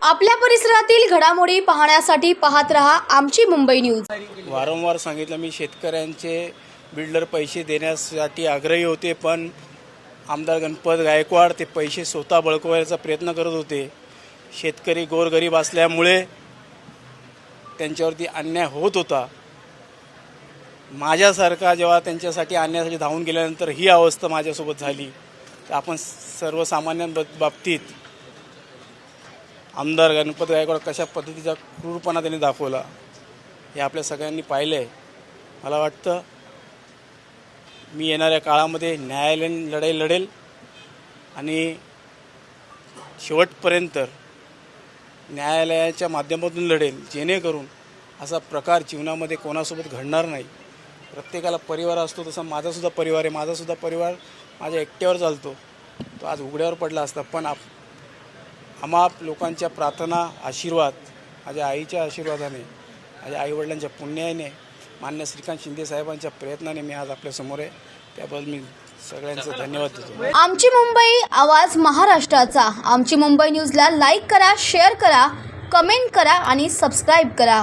आपल्या परिसरातील घडामोडी पाहण्यासाठी पाहत रहा आमची मुंबई न्यूज. वारंवार सांगितलं मी शेतकऱ्यांचे बिल्डर पैसे देण्यासाठी आग्रही होते पण आमदार गणपत गायकवाड ते पैसे स्वतः बळकवायचा प्रयत्न करत होते. शेतकरी गोरगरीब असल्यामुळे त्यांच्यावरती अन्याय होत होता. माझ्यासारखा जेव्हा त्यांच्यासाठी आणण्यासाठी धावून गेल्यानंतर ही अवस्था माझ्यासोबत झाली तर आपण सर्वसामान्य बाबतीत आमदार गणपत गायकवाड कशा पद्धतीचा क्रूरपणा त्यांनी दाखवला हे आपल्या सगळ्यांनी पाहिलं आहे मला वाटतं मी येणाऱ्या काळामध्ये न्यायालयीन लढाई लढेल आणि शेवटपर्यंत न्यायालयाच्या माध्यमातून लढेल जेणेकरून असा प्रकार जीवनामध्ये कोणासोबत घडणार नाही. प्रत्येकाला परिवार असतो तसा माझासुद्धा परिवार आहे. माझासुद्धा परिवार माझ्या एकट्यावर चालतो. तो आज उघड्यावर पडला असता. पण आप आमाप लोकांच्या प्रार्थना आशीर्वाद माझ्या आईच्या आशीर्वादाने माझ्या आईवडिलांच्या पुण्याने मान्य श्रीकांत शिंदे साहेबांच्या प्रयत्नाने मी आज आपल्यासमोर आहे. त्याबद्दल मी सगळ्यांचं धन्यवाद देतो. आमची मुंबई आवाज महाराष्ट्राचा. आमची मुंबई न्यूजला लाईक करा शेअर करा कमेंट करा आणि सबस्क्राईब करा.